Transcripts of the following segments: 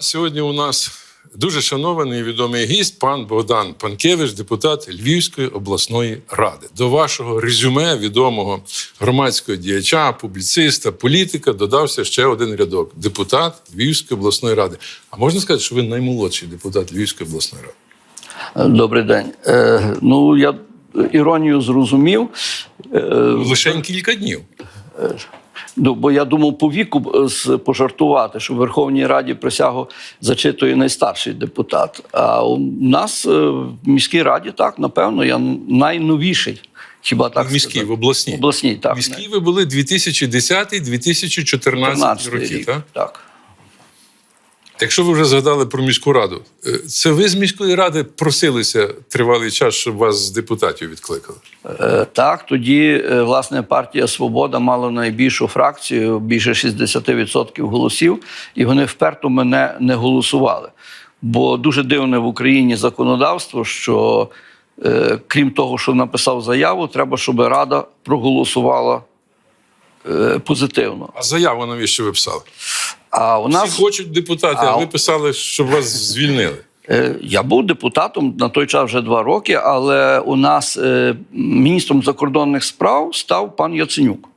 Сьогодні у нас дуже шанований і відомий гість, пан Богдан Панкевич, депутат Львівської обласної ради. До вашого резюме відомого громадського діяча, публіциста, політика додався ще один рядок: депутат Львівської обласної ради. А можна сказати, що ви наймолодший депутат Львівської обласної ради? Добрий день. Е, ну, я іронію зрозумів. Е, Лише кілька днів. Ну, бо я думав по віку е, пожартувати, що в Верховній Раді присягу зачитує найстарший депутат. А у нас е, в міській раді, так, напевно, я найновіший. Хіба так В міській, сказати? в обласній. В обласній, так. В міській ви були 2010-2014 14 роки, рік, так? так. Якщо ви вже згадали про міську раду, е, це ви з міської ради просилися тривалий час, щоб вас з депутатів відкликали? Е, Так, тоді е, власне партія Свобода мала найбільшу фракцію, більше 60% голосів, і вони вперто мене не голосували. Бо дуже дивне в Україні законодавство, що крім того, що написав заяву, треба, щоб Рада проголосувала позитивно. А заяву навіщо ви писали? А у нас Всі хочуть депутати, а А- ви писали, щоб вас звільнили. Е, Я був депутатом на той час вже два роки, але у нас е, міністром закордонних справ став пан Яценюк.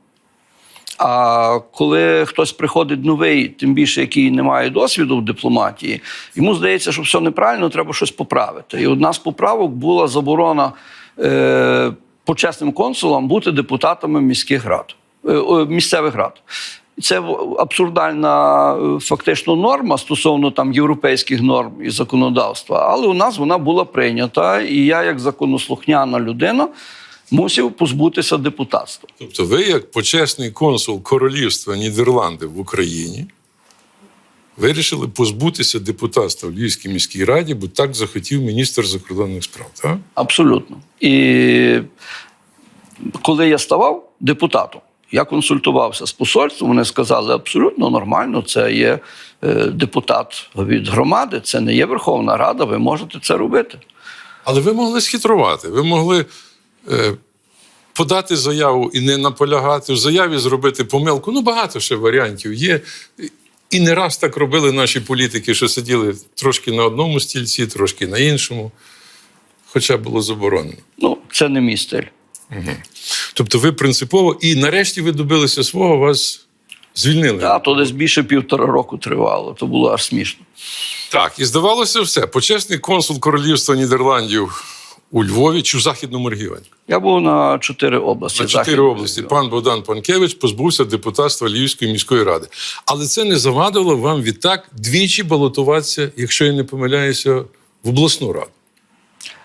А коли хтось приходить новий, тим більше який не має досвіду в дипломатії, йому здається, що все неправильно, треба щось поправити. І одна з поправок була заборона е, почесним консулам бути депутатами міських рад, е, місцевих рад. Це абсурдальна е, фактично норма стосовно там європейських норм і законодавства, але у нас вона була прийнята, і я, як законослухняна людина, мусив позбутися депутатства. Тобто, ви, як почесний консул Королівства Нідерланди в Україні, вирішили позбутися депутатства в Львівській міській раді, бо так захотів міністр закордонних справ. Так? Абсолютно. І коли я ставав депутатом, я консультувався з посольством. Вони сказали, абсолютно нормально, це є е, депутат від громади, це не є Верховна Рада, ви можете це робити. Але ви могли схитрувати, ви могли е, подати заяву і не наполягати в заяві, зробити помилку. Ну, багато ще варіантів є. І не раз так робили наші політики, що сиділи трошки на одному стільці, трошки на іншому, хоча було заборонено. Ну, це не мій стиль. Тобто ви принципово, і нарешті ви добилися свого, вас звільнили. Та, то десь більше півтора року тривало, то було аж смішно. Так, і здавалося все. Почесний консул Королівства Нідерландів у Львові чи в Західному регіоні. Я був на чотири області. На чотири області регіону. пан Богдан Панкевич позбувся депутатства Львівської міської ради. Але це не завадило вам відтак двічі балотуватися, якщо я не помиляюся, в обласну раду.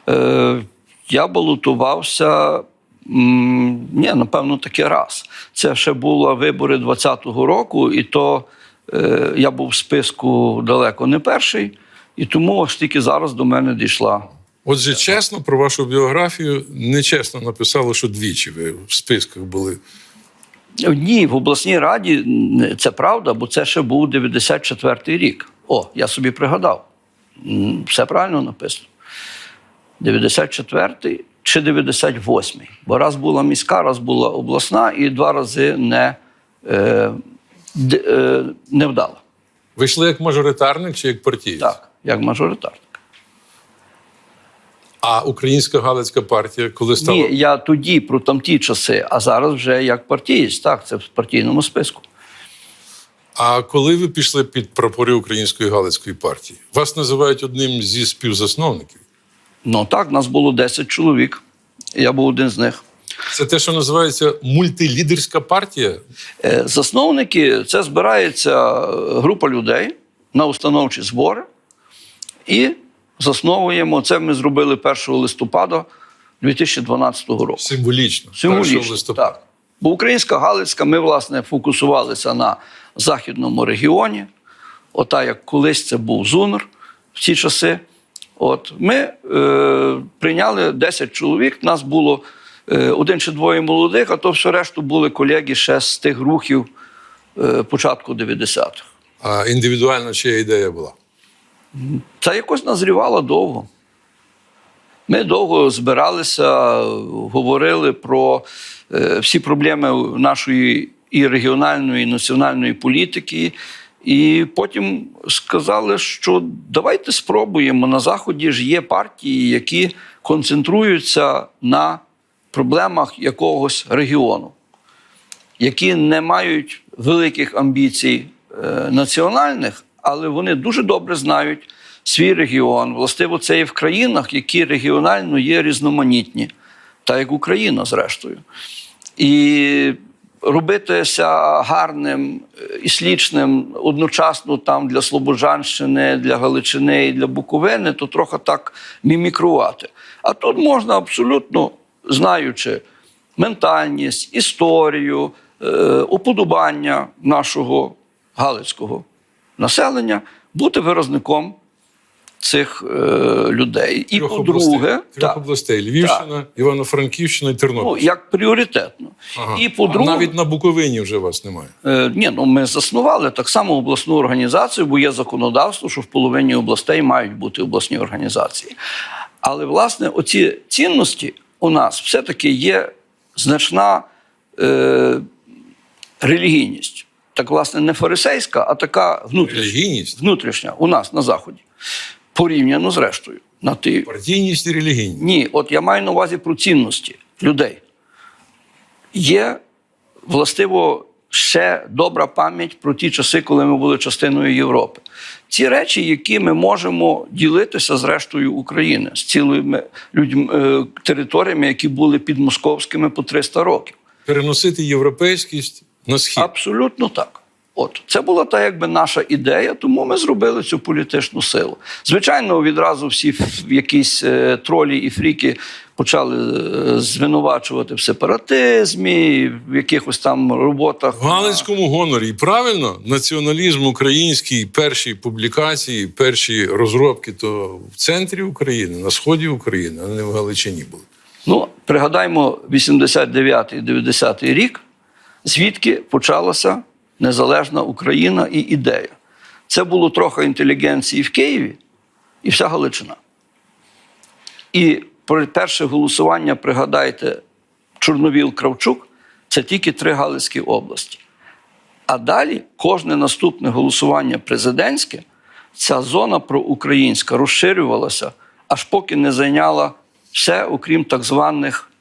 Е, я балотувався. Ні, напевно, таки раз. Це ще були вибори 20-го року, і то е, я був в списку далеко не перший, і тому ось тільки зараз до мене дійшла. Отже, чесно про вашу біографію нечесно написало, що двічі ви в списках були. Ні, в обласній раді це правда, бо це ще був 94-й рік. О, я собі пригадав. Все правильно написано. 94-й чи 98-й. Бо раз була міська, раз була обласна, і два рази не, е, д- е, не вдала. Ви йшли як мажоритарник чи як партієць? Так, як мажоритарник. А Українська Галицька партія, коли стала. Ні, я тоді про тамті часи, а зараз вже як партієць. Так, це в партійному списку. А коли ви пішли під прапори Української Галицької партії, вас називають одним зі співзасновників. Ну так, нас було 10 чоловік. Я був один з них. Це те, що називається мультилідерська партія. Е, Засновники це збирається е, група людей на установчі збори і засновуємо. Це ми зробили 1 листопада 2012 року. Символічно. 1 Символічно. листопада. Так. Бо українська Галицька, ми, власне, фокусувалися на західному регіоні. Ота, як колись це був Зунер в ці часи. От ми е, прийняли 10 чоловік. Нас було е, один чи двоє молодих, а то все решту були колеги ще з тих рухів е, початку 90-х. А індивідуально чия ідея була? Це якось назрівало довго. Ми довго збиралися, говорили про е, всі проблеми нашої і регіональної, і національної політики. І потім сказали, що давайте спробуємо. На Заході ж є партії, які концентруються на проблемах якогось регіону, які не мають великих амбіцій е, національних, але вони дуже добре знають свій регіон. Властиво, це і в країнах, які регіонально є різноманітні, так як Україна, зрештою. І робитися гарним і слічним одночасно там для Слобожанщини, для Галичини і для Буковини, то трохи так мімікрувати. А тут можна абсолютно, знаючи ментальність, історію, е, уподобання нашого галицького населення, бути виразником цих е, людей. І Трьох по-друге, трьох так, областей Львівщина, Івано-Франківщина і Тернопіль. ну, як пріоритетно. Ага. І по-друге, навіть на Буковині вже вас немає. Е, ні, ну ми заснували так само обласну організацію, бо є законодавство, що в половині областей мають бути обласні організації. Але власне оці цінності у нас все-таки є значна е, релігійність. Так, власне, не фарисейська, а така внутрішня, Релігійність, внутрішня у нас на Заході. Порівняно з рештою. На ті партійність і релігійність. ні, от я маю на увазі про цінності людей. Є властиво ще добра пам'ять про ті часи, коли ми були частиною Європи. Ці речі, які ми можемо ділитися з рештою України, з цілими людьми, е, територіями, які були підмосковськими по 300 років. Переносити європейськість на схід. Абсолютно так. От це була та якби наша ідея, тому ми зробили цю політичну силу. Звичайно, відразу всі якісь е, тролі і фріки почали е, звинувачувати в сепаратизмі, в якихось там роботах. В Галицькому гонорі. І правильно, націоналізм український, перші публікації, перші розробки то в центрі України, на сході України, а не в Галичині були. Ну, пригадаймо 89-90 рік, звідки почалася незалежна Україна і ідея. Це було трохи інтелігенції в Києві і вся Галичина. І перше голосування, пригадайте, Чорновіл Кравчук це тільки три Галицькі області. А далі кожне наступне голосування президентське, ця зона проукраїнська розширювалася, аж поки не зайняла все, окрім так званих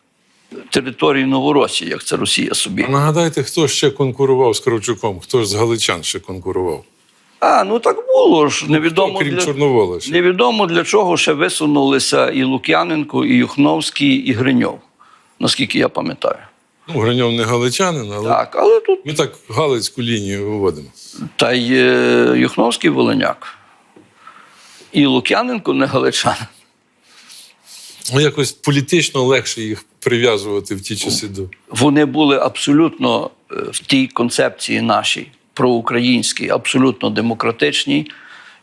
територій Новоросії, як це Росія собі. А нагадайте, хто ще конкурував з Кравчуком? Хто ж з Галичан ще конкурував? А, ну так було ж. Невідомо Хто, крім для... Чорновола ще? Невідомо для чого ще висунулися і Лук'яненко, і Юхновський, і Гриньов, наскільки я пам'ятаю. Ну, Граньов не галичанин, але Так, але тут ми так галицьку лінію виводимо. та й е, Юхновський Волиняк. І Лук'яненко не галичанин. Ну, якось політично легше їх прив'язувати в ті часи до. Вони були абсолютно е, в тій концепції нашій проукраїнській, абсолютно демократичній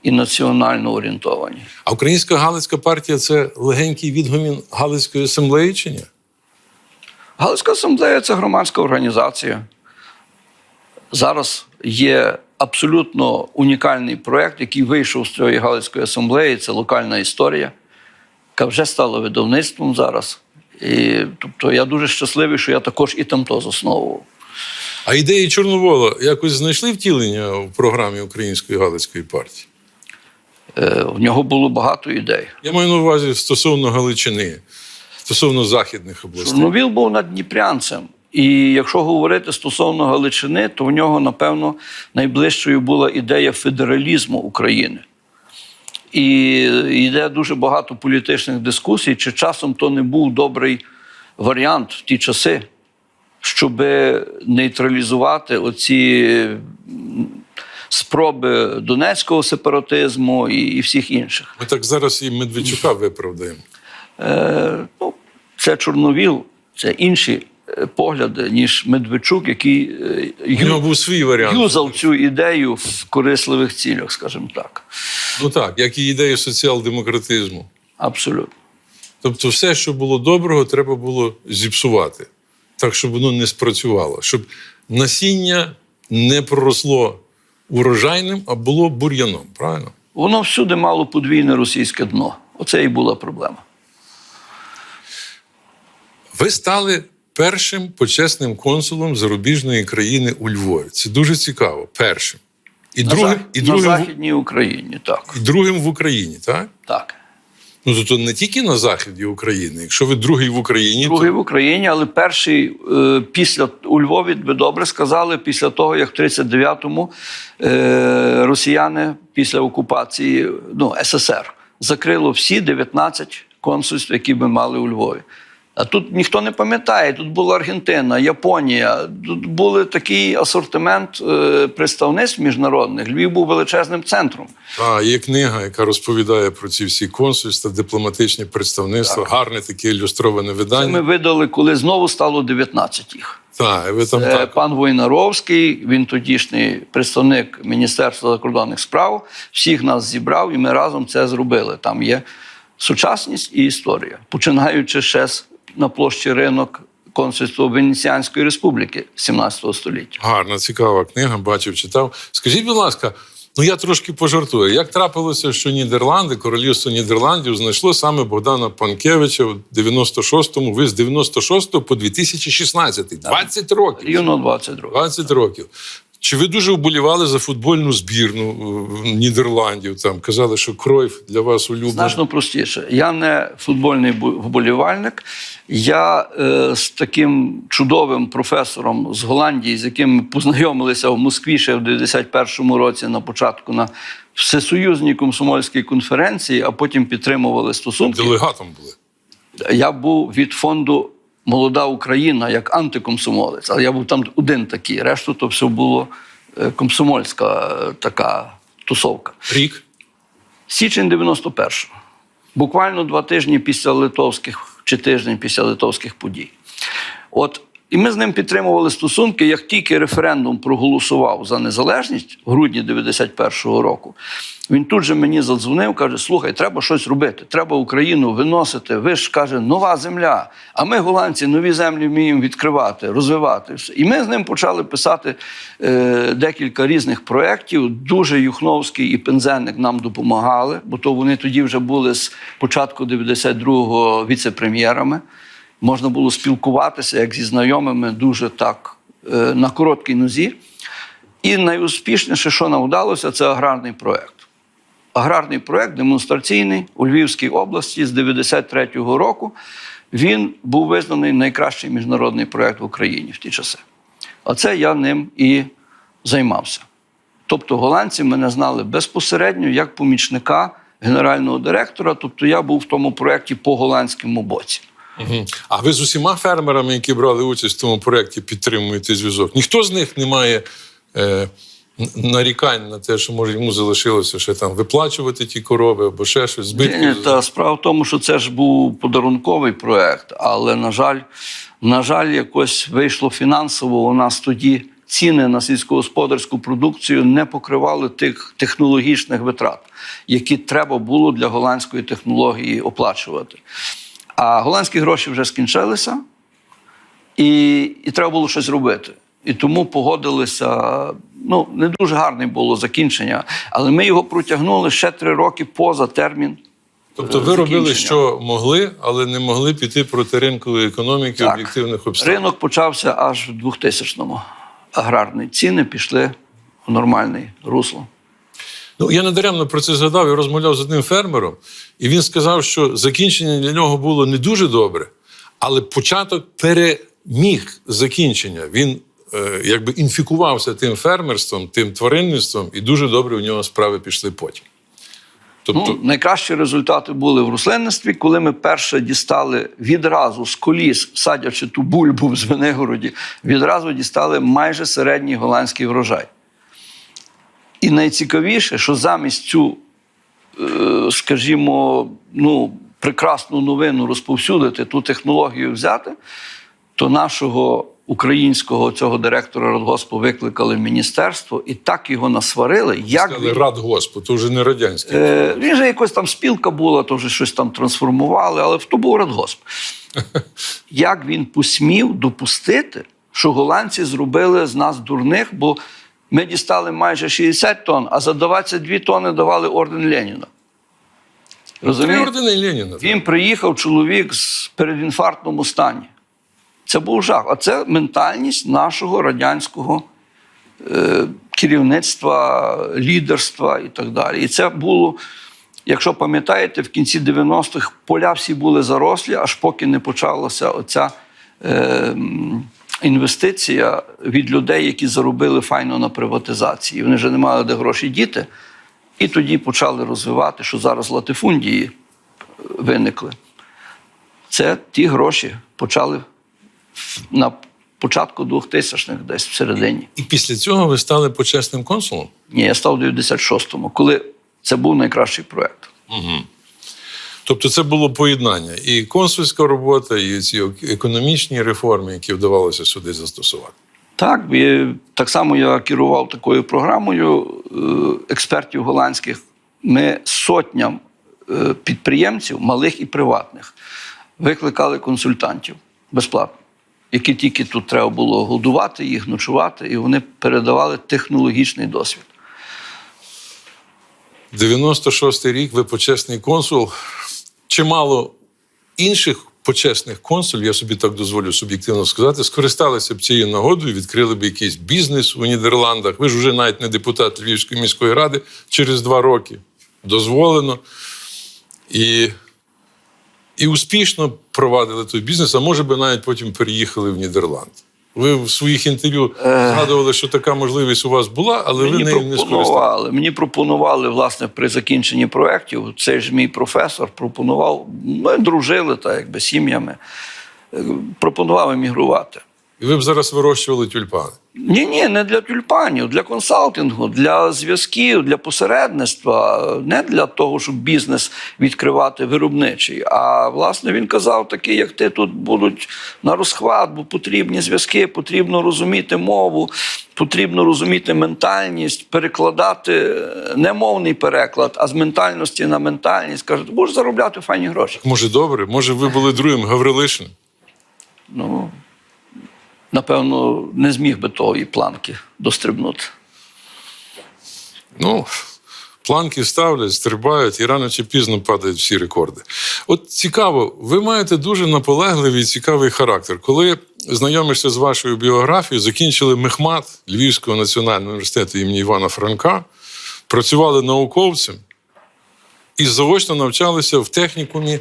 і національно орієнтованій. А Українська Галицька партія це легенький відгомін Галицької асамблеї чи ні? Галицька асамблея це громадська організація. Зараз є абсолютно унікальний проєкт, який вийшов з цієї Галицької асамблеї. Це локальна історія, яка вже стала видавництвом зараз. І, тобто я дуже щасливий, що я також і там то засновував. А ідеї Чорновола якось знайшли втілення в програмі Української Галицької партії? Е, в нього було багато ідей. Я маю на увазі стосовно Галичини, стосовно західних областей. Чорновіл був надніпрянцем. І якщо говорити стосовно Галичини, то в нього, напевно, найближчою була ідея федералізму України. І йде дуже багато політичних дискусій, чи часом то не був добрий варіант в ті часи, щоб нейтралізувати оці спроби донецького сепаратизму і, і всіх інших. Ми так зараз і Медведчука виправдаємо. Е, ну, це Чорновіл, це інші е, погляди, ніж Медведчук, який е, нього ю- був свій варіант. юзав цю ідею в корисливих цілях, скажімо так. Ну так, як і ідеї соціал-демократизму. Абсолютно. Тобто, все, що було доброго, треба було зіпсувати, так, щоб воно не спрацювало, щоб насіння не проросло урожайним, а було бур'яном. Правильно? Воно всюди мало подвійне російське дно. Оце і була проблема. Ви стали першим почесним консулом зарубіжної країни у Львові. Це дуже цікаво. Першим. І на, другим, Зах- і, другим, в- Західній Україні, так. і другим в Україні, так? так. Ну, тобто не тільки на заході України. Якщо ви другий в Україні, Другий то в Україні, але перший е, після у Львові, ви добре сказали, після того, як в 39-му е, росіяни після окупації ну, СССР закрило всі 19 консульств, які ми мали у Львові. А тут ніхто не пам'ятає. Тут була Аргентина, Японія. Тут був такий асортимент е, представництв міжнародних. Львів був величезним центром. а, є книга, яка розповідає про ці всі консульства, дипломатичні представництва, гарне таке ілюстроване Це видання. ми видали, коли знову стало 19 їх. Так, ви там Е, так. Пан Войнаровський, він тодішній представник Міністерства закордонних справ, всіх нас зібрав, і ми разом це зробили. Там є сучасність і історія, починаючи ще з на площі ринок консульства Венеціанської республіки 17 століття. Гарна, цікава книга, бачив, читав. Скажіть, будь ласка, ну я трошки пожартую. Як трапилося, що Нідерланди, королівство Нідерландів знайшло саме Богдана Панкевича в 96-му, ви з 96 по 2016, 20 років. Рівно 20 років. 20 років. Чи ви дуже вболівали за футбольну збірну е, Нідерландів? Там казали, що кройф для вас улюблений. Значно простіше. Я не футбольний вболівальник. Я е, з таким чудовим професором з Голландії, з яким ми познайомилися в Москві ще в 91-му році на початку на всесоюзній комсомольській конференції, а потім підтримували стосунки. Делегатом були. Я був від фонду Молода Україна як антикомсомолець, але я був там один такий. Решту то все було е, комсомольська е, така тусовка. Рік. Січень 91-го. Буквально два тижні після литовських чи тиждень після литовських подій. От, і ми з ним підтримували стосунки. Як тільки референдум проголосував за незалежність в грудні 91-го року, він тут же мені задзвонив, каже: Слухай, треба щось робити, треба Україну виносити. Ви ж каже, нова земля. А ми, голландці, нові землі вміємо відкривати, розвивати. все. І ми з ним почали писати е, декілька різних проєктів. Дуже Юхновський і Пензенник нам допомагали, бо то вони тоді вже були з початку 92-го віце-прем'єрами. Можна було спілкуватися як зі знайомими дуже так е, на короткій нозі. І найуспішніше, що нам вдалося, це аграрний проєкт. Аграрний проєкт демонстраційний у Львівській області з 93-го року. Він був визнаний найкращий міжнародний проєкт в Україні в ті часи. Оце я ним і займався. Тобто голландці мене знали безпосередньо як помічника генерального директора. Тобто я був в тому проєкті по голландському боці. Мгм. А ви з усіма фермерами, які брали участь в тому проєкті, підтримуєте зв'язок? Ніхто з них не має е, нарікань на те, що може йому залишилося ще там виплачувати ті корови або ще щось збитки. Ні, Та справа в тому, що це ж був подарунковий проект, але на жаль, на жаль, якось вийшло фінансово. У нас тоді ціни на сільськогосподарську продукцію не покривали тих технологічних витрат, які треба було для голландської технології оплачувати. А голландські гроші вже скінчилися, і, і треба було щось робити. І тому погодилися. Ну, не дуже гарне було закінчення, але ми його протягнули ще три роки поза термін. Тобто е, ви робили, що могли, але не могли піти проти ринкової економіки Так. об'єктивних обставин. Ринок почався аж в 2000-му. Аграрні ціни пішли в нормальне русло. Ну, я недаремно про це згадав і розмовляв з одним фермером, і він сказав, що закінчення для нього було не дуже добре, але початок переміг закінчення. Він е, якби інфікувався тим фермерством, тим тваринництвом, і дуже добре у нього справи пішли потім. Тобто, Ну, найкращі результати були в рослинництві, коли ми перше дістали відразу з коліс, садячи ту бульбу в Звенигороді, відразу дістали майже середній голландський врожай. І найцікавіше, що замість цю, е, скажімо, ну, прекрасну новину розповсюдити, ту технологію взяти, то нашого українського цього директора радгоспу викликали в міністерство і так його насварили, як сказали, він рад Господу, то вже не радянський. Е, він же якось там спілка була, то вже щось там трансформували, але то був радгосп. Як він посмів допустити, що голландці зробили з нас дурних, бо ми дістали майже 60 тонн, а за 22 тонни давали орден Леніна. Розумієте? ордени Леніна. Він приїхав чоловік з передінфарктному стані. Це був жах. А це ментальність нашого радянського е, керівництва, лідерства і так далі. І це було, якщо пам'ятаєте, в кінці 90-х поля всі були зарослі, аж поки не почалася оця е, інвестиція від людей, які заробили файно на приватизації. Вони вже не мали де гроші діти. І тоді почали розвивати, що зараз латифундії е, виникли. Це ті гроші почали на початку 2000-х десь всередині. І після цього ви стали почесним консулом? Ні, я став у 96-му, коли це був найкращий проєкт. Тобто це було поєднання і консульська робота, і ці економічні реформи, які вдавалося сюди застосувати. Так, так само я керував такою програмою е, експертів голландських. Ми сотням е, підприємців, малих і приватних, викликали консультантів безплатно, які тільки тут треба було годувати їх, ночувати, і вони передавали технологічний досвід. 96-й рік ви почесний консул. Чимало інших почесних консулів, я собі так дозволю суб'єктивно сказати, скористалися б цією нагодою, відкрили б якийсь бізнес у Нідерландах. Ви ж вже навіть не депутат Львівської міської ради через два роки. Дозволено. І, і успішно провадили той бізнес, а може би навіть потім переїхали в Нідерланд. Ви в своїх інтерв'ю згадували, що така можливість у вас була, але ви нею не скористали. Мені пропонували, власне, при закінченні проєктів. Цей ж мій професор пропонував. Ми дружили так, якби сім'ями. е, Пропонував емігрувати. І ви б зараз вирощували тюльпани. Ні, ні, не для тюльпанів, для консалтингу, для зв'язків, для посередництва, не для того, щоб бізнес відкривати виробничий. А власне він казав, такі, як ти тут будуть на розхват, бо потрібні зв'язки, потрібно розуміти мову, потрібно розуміти ментальність, перекладати е, не мовний переклад, а з ментальності на ментальність. Каже, ти будеш заробляти файні гроші. Може, добре, може, ви були другим Гаврилишин. Ну, напевно, не зміг би тої планки дострибнути. Ну, планки ставлять, стрибають і рано чи пізно падають всі рекорди. От цікаво, ви маєте дуже наполегливий і цікавий характер. Коли знайомишся з вашою біографією, закінчили Мехмат Львівського національного університету імені Івана Франка, працювали науковцем і заочно навчалися в технікумі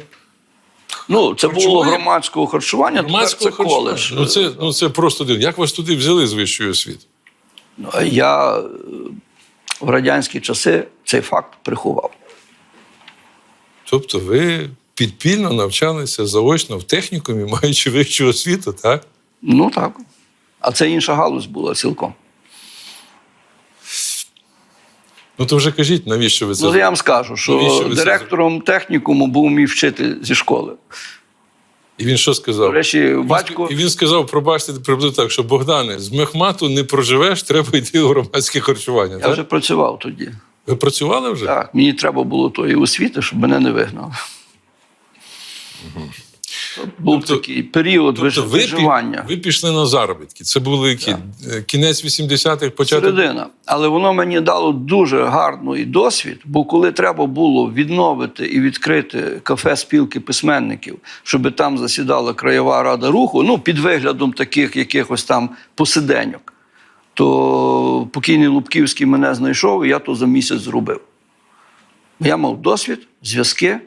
Ну, це було громадського харчування, громадського це коледж. Ну це, ну, це просто дивно. Як вас туди взяли з вищої освіти? Ну, Я е, в радянські часи цей факт приховав. Тобто ви підпільно навчалися заочно в технікумі, маючи вищу освіту, так? Ну так. А це інша галузь була цілком. Ну то вже кажіть, навіщо ви це? Ну, я вам скажу, що ви директором технікуму був мій вчитель зі школи. І він що сказав? До речі, батько. І він сказав, пробачте приблизно так, що Богдане, з мехмату не проживеш, треба йти у громадське харчування. Я так? вже працював тоді. Ви працювали вже? Так, мені треба було тої освіти, щоб мене не вигнали. Був Тобто- такий період Тобто ви, виживання. пі- ви пішли на заробітки. Це були які? Е, кінець 80-х, початок. Середина. Але воно мені дало дуже гарний досвід, бо коли треба було відновити і відкрити кафе спілки письменників, щоб там засідала краєва рада руху, ну під виглядом таких якихось там посиденьок, то покійний Лубківський мене знайшов, і я то за місяць зробив. Я мав досвід, зв'язки,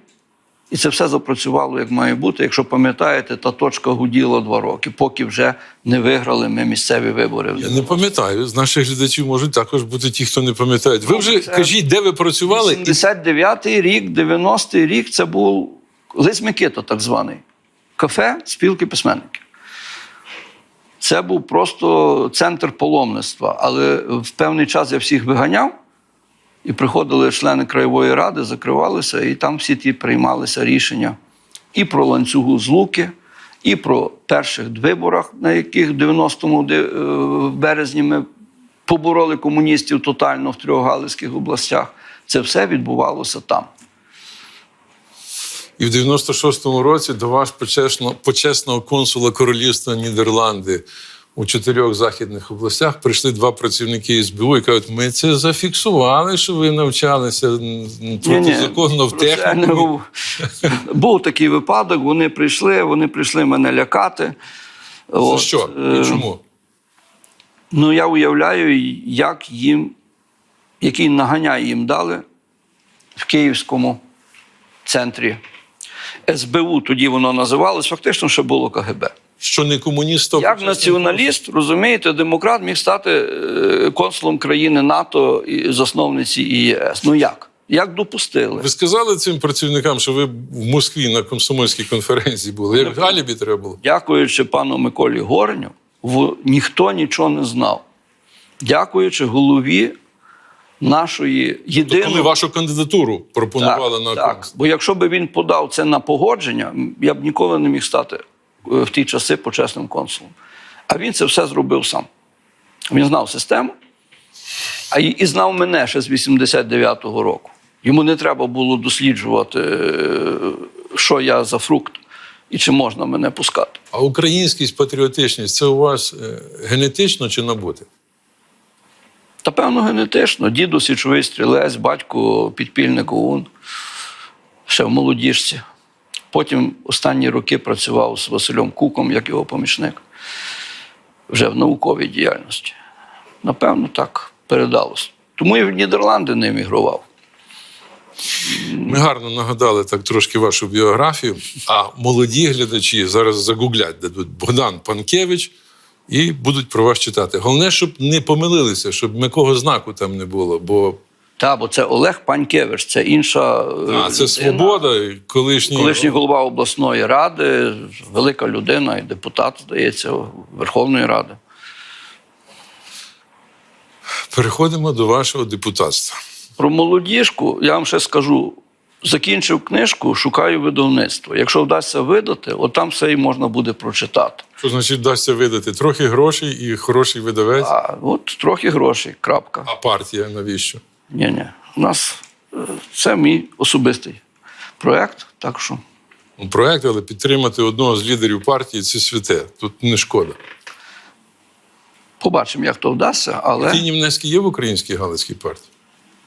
і це все запрацювало як має бути. Якщо пам'ятаєте, та точка гуділа два роки, поки вже не виграли ми місцеві вибори. Я не пам'ятаю. З наших глядачів можуть також бути ті, хто не пам'ятають. Ви вже це- кажіть, де ви працювали? І 79-й рік, 90-й рік це був Лис Микита, так званий. Кафе спілки письменників. Це був просто центр паломництва. Але в певний час я всіх виганяв, і приходили члени краєвої ради, закривалися, і там всі ті приймалися рішення і про ланцюгу злуки, і про перших виборах, на яких в 90-му де- е, березні ми побороли комуністів тотально в трьох галицьких областях. Це все відбувалося там. І в 96-му році до вас почесно, почесного консула Королівства Нідерланди у чотирьох західних областях прийшли два працівники СБУ і кажуть, ми це зафіксували, що ви навчалися протизаконно в не техніку. був. Був такий випадок, вони прийшли, вони прийшли мене лякати. За От, що? е, І чому? Ну, я уявляю, як їм, який наганяй їм дали в Київському центрі СБУ. Тоді воно називалось, фактично, ще було КГБ. Що не комуніст, то Як націоналіст, розумієте, демократ міг стати е, консулом країни НАТО і засновниці ЄС. Ну як? Як допустили? Ви сказали цим працівникам, що ви в Москві на комсомольській конференції були. Як алібі треба було? Дякуючи пану Миколі Горню, ніхто нічого не знав. Дякуючи голові нашої єдиної. Коли вашу кандидатуру пропонували на так, бо якщо б він подав це на погодження, я б ніколи не міг стати в ті часи почесним консулом. А він це все зробив сам. Він знав систему, а і, і знав мене ще з 89-го року. Йому не треба було досліджувати, е, що я за фрукт і чи можна мене пускати. А українськість, патріотичність це у вас е, генетично чи набути? Та певно, генетично. Діду січовий стрілець, батько підпільник ОУН, ще в молодіжці. Потім останні роки працював з Василем Куком, як його помічник, вже в науковій діяльності. Напевно, так передалось. Тому і в Нідерланди не емігрував. Ми гарно нагадали так трошки вашу біографію. А молоді глядачі зараз загуглять, дадуть Богдан Панкевич і будуть про вас читати. Головне, щоб не помилилися, щоб м'якого знаку там не було. Бо Та, бо це Олег Панькевич, це інша. е, а, це людина. свобода, колишній Колишній голова обласної ради, велика людина і депутат, здається, Верховної Ради. Переходимо до вашого депутатства. Про молодіжку я вам ще скажу. Закінчив книжку, шукаю видавництво. Якщо вдасться видати, от там все і можна буде прочитати. Що значить вдасться видати? Трохи грошей і хороший видавець. А от трохи грошей, крапка. А партія навіщо? Ні, ні. У нас е, це мій особистий проєкт, так що Ну, Проект, але підтримати одного з лідерів партії це святе. Тут не шкода. побачимо, як то вдасться, але. Ті німецькі є в українській галицькій партії.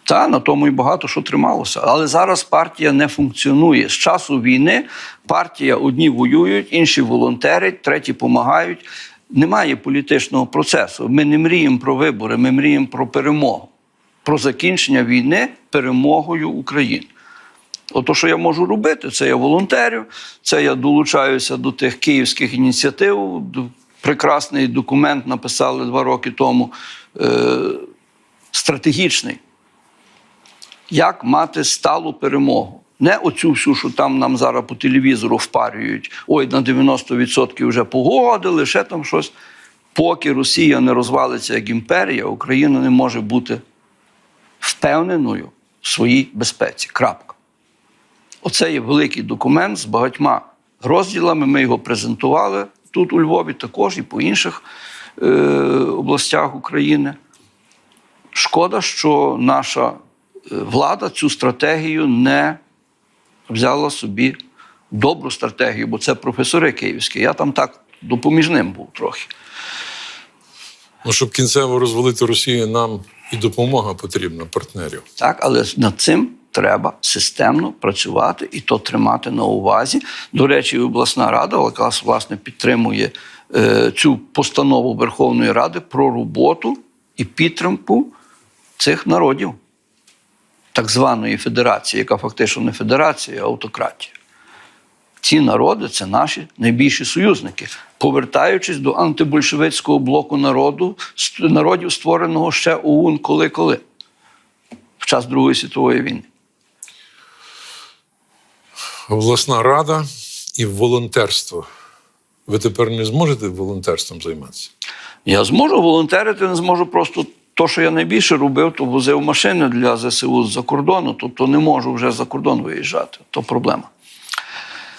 Та на тому і багато що трималося. Але зараз партія не функціонує. З часу війни партія одні воюють, інші волонтерять, треті допомагають. Немає політичного процесу. Ми не мріємо про вибори, ми мріємо про перемогу, про закінчення війни перемогою України. Ото, що я можу робити, це я волонтерю, це я долучаюся до тих київських ініціатив. Прекрасний документ написали два роки тому, е, стратегічний як мати сталу перемогу. Не оцю всю, що там нам зараз по телевізору впарюють, ой, на 90% вже погодили, ще там щось. Поки Росія не розвалиться як імперія, Україна не може бути впевненою в своїй безпеці. Крапка. Оце є великий документ з багатьма розділами. Ми його презентували тут у Львові, також і по інших е, областях України. Шкода, що наша е, влада цю стратегію не взяла собі добру стратегію, бо це професори київські. Я там так допоміжним був трохи. Ну, щоб кінцево розвалити Росію, нам і допомога потрібна партнерів. Так, але над цим треба системно працювати і то тримати на увазі. До речі, обласна рада, яка власне підтримує е, цю постанову Верховної Ради про роботу і підтримку цих народів, так званої федерації, яка фактично не федерація, а автократія. Ці народи це наші найбільші союзники. Повертаючись до антибольшевицького блоку народу, народів, створеного ще ОУН коли-коли в час Другої світової війни. Обласна рада і волонтерство. Ви тепер не зможете волонтерством займатися? Я зможу волонтерити, не зможу просто то, що я найбільше робив, то возив машини для ЗСУ з-за кордону, тобто не можу вже за кордон виїжджати. То проблема.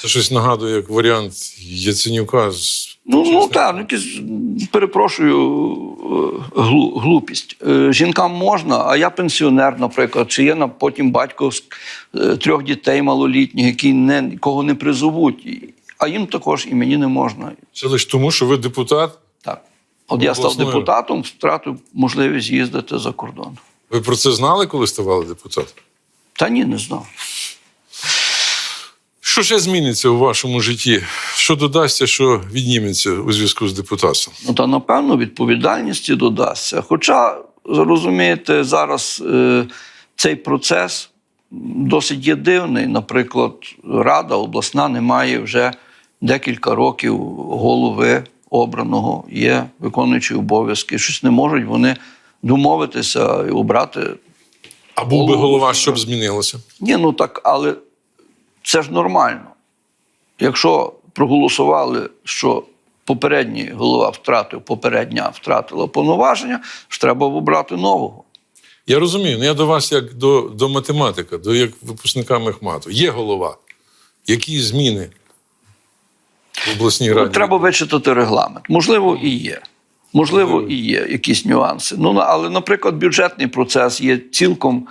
Це щось нагадує як варіант Яценюка з Ну, ну так, ну, якісь, перепрошую, е, глу- глупість. Е, Жінкам можна, а я пенсіонер, наприклад, чи є на потім батько з е, трьох дітей малолітніх, які не, кого не призовуть. А їм також і мені не можна. Це лише тому, що ви депутат. Так. От я став депутатом, втратив можливість їздити за кордон. Ви про це знали, коли ставали депутатом? Та ні, не знав. Що ще зміниться у вашому житті? Що додасться, що відніметься у зв'язку з депутатством? Ну, та напевно відповідальності додасться. Хоча, розумієте, зараз е, цей процес досить є дивний. Наприклад, Рада обласна не має вже декілька років голови обраного, є виконуючі обов'язки. Щось не можуть вони домовитися і обрати. А був би голова, сюди. що б змінилося? Ні, ну так, але це ж нормально. Якщо проголосували, що попередній голова втратив, попередня втратила повноваження, ж треба обрати нового. Я розумію, ну я до вас як до, до математика, до як випускника мехмату. Є голова. Які зміни в обласній Ну, раді? треба вичитати регламент. Можливо, і є. Можливо, і є якісь нюанси. Ну, але, наприклад, бюджетний процес є цілком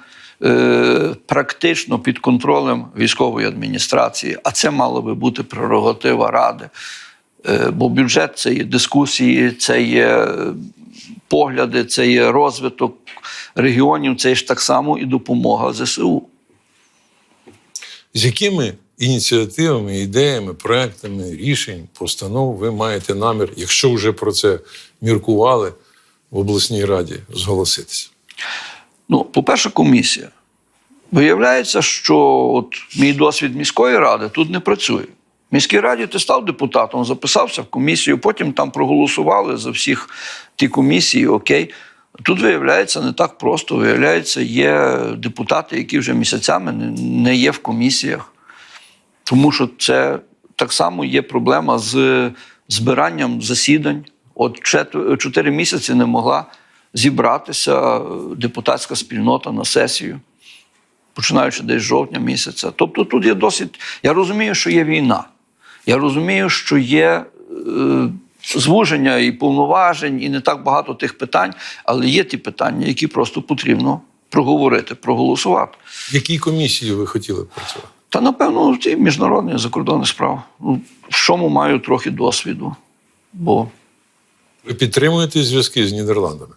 практично під контролем військової адміністрації, а це мало би бути прерогатива ради. Е, бо бюджет це є дискусії, це є е, погляди, це є розвиток регіонів, це ж так само і допомога ЗСУ. З якими ініціативами, ідеями, проектами, рішень, постанов ви маєте намір, якщо вже про це міркували в обласній раді, зголоситися? Ну, по-перше, комісія. Виявляється, що от мій досвід міської ради тут не працює. В міській раді ти став депутатом, записався в комісію, потім там проголосували за всіх ті комісії, окей. Тут виявляється не так просто. Виявляється, є депутати, які вже місяцями не- є в комісіях. Тому що це так само є проблема з збиранням засідань. От чотири місяці не могла зібратися депутатська спільнота на сесію, починаючи десь з жовтня місяця. Тобто тут є досить. Я розумію, що є війна. Я розумію, що є е, звуження і повноважень, і не так багато тих питань, але є ті питання, які просто потрібно проговорити, проголосувати. В якій комісії ви хотіли б працювати? Та напевно в тій міжнародних закордонних справ. Ну, в чому маю трохи досвіду. Бо Ви підтримуєте зв'язки з Нідерландами?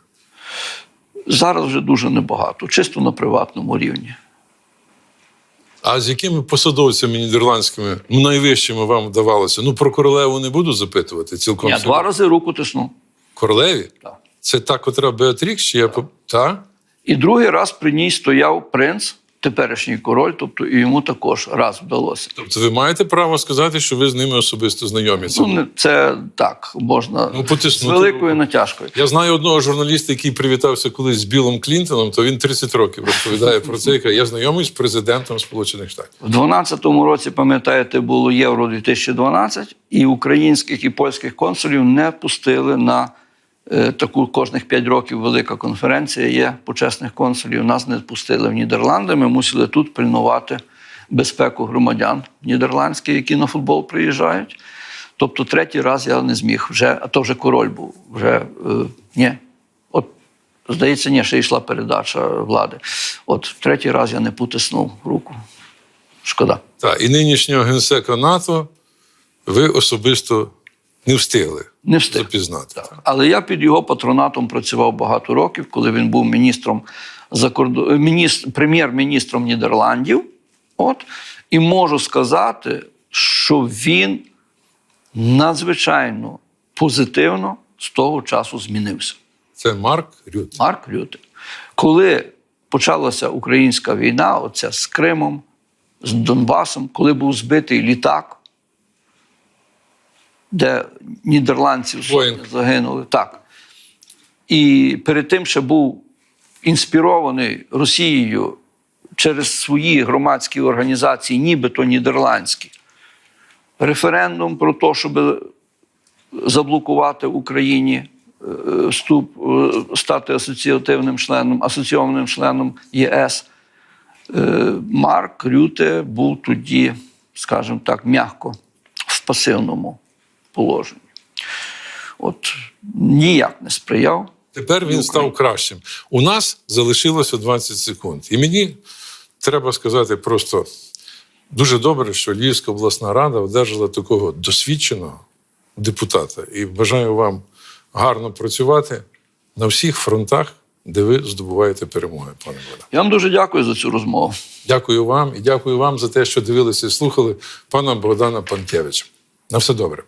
Зараз вже дуже небагато, чисто на приватному рівні. А з якими посадовцями нідерландськими ну, найвищими вам вдавалося? Ну, про королеву не буду запитувати цілком. Я два рази руку тисну. Королеві? Так. Це та, котра Беатрікс, чи я Так. та? І другий раз при ній стояв принц, теперішній король, тобто і йому також раз вдалося. Тобто ви маєте право сказати, що ви з ними особисто знайомі. Ну, це так, можна Ну, з потиснути великою натяжкою. Я знаю одного журналіста, який привітався колись з Білом Клінтоном, то він 30 років розповідає про це. каже, Я знайомий з президентом Сполучених Штатів. В 12-му році, пам'ятаєте, було Євро 2012, і українських і польських консулів не пустили на таку кожних 5 років велика конференція є почесних консулів. Нас не пустили в Нідерланди. Ми мусили тут пильнувати безпеку громадян нідерландських, які на футбол приїжджають. Тобто, третій раз я не зміг вже, а то вже король був. Вже е, ні. От Здається, ні, ще йшла передача влади. От третій раз я не потиснув руку. Шкода. Та, і нинішнього генсека НАТО ви особисто не встигли Не встиг. запізнати. Так. Але я під його патронатом працював багато років, коли він був міністром закордон... міністр... прем'єр-міністром Нідерландів. От. І можу сказати, що він надзвичайно позитивно з того часу змінився. Це Марк Рют. Марк Рюте. Коли почалася українська війна, оця з Кримом, з Донбасом, коли був збитий літак, де нідерландців сотні загинули. Так. І перед тим ще був інспірований Росією через свої громадські організації, нібито нідерландські, референдум про те, щоб заблокувати Україні е, вступ, е, стати асоціативним членом, асоційованим членом ЄС. Е, Марк Рюте був тоді, скажімо так, м'яко в пасивному положенні. От ніяк не сприяв. Тепер він став кращим. У нас залишилося 20 секунд. І мені треба сказати просто дуже добре, що Львівська обласна рада одержала такого досвідченого депутата. І бажаю вам гарно працювати на всіх фронтах, де ви здобуваєте перемоги, пане Богдан. Я вам дуже дякую за цю розмову. Дякую вам і дякую вам за те, що дивилися і слухали пана Богдана Панкевича. На все добре.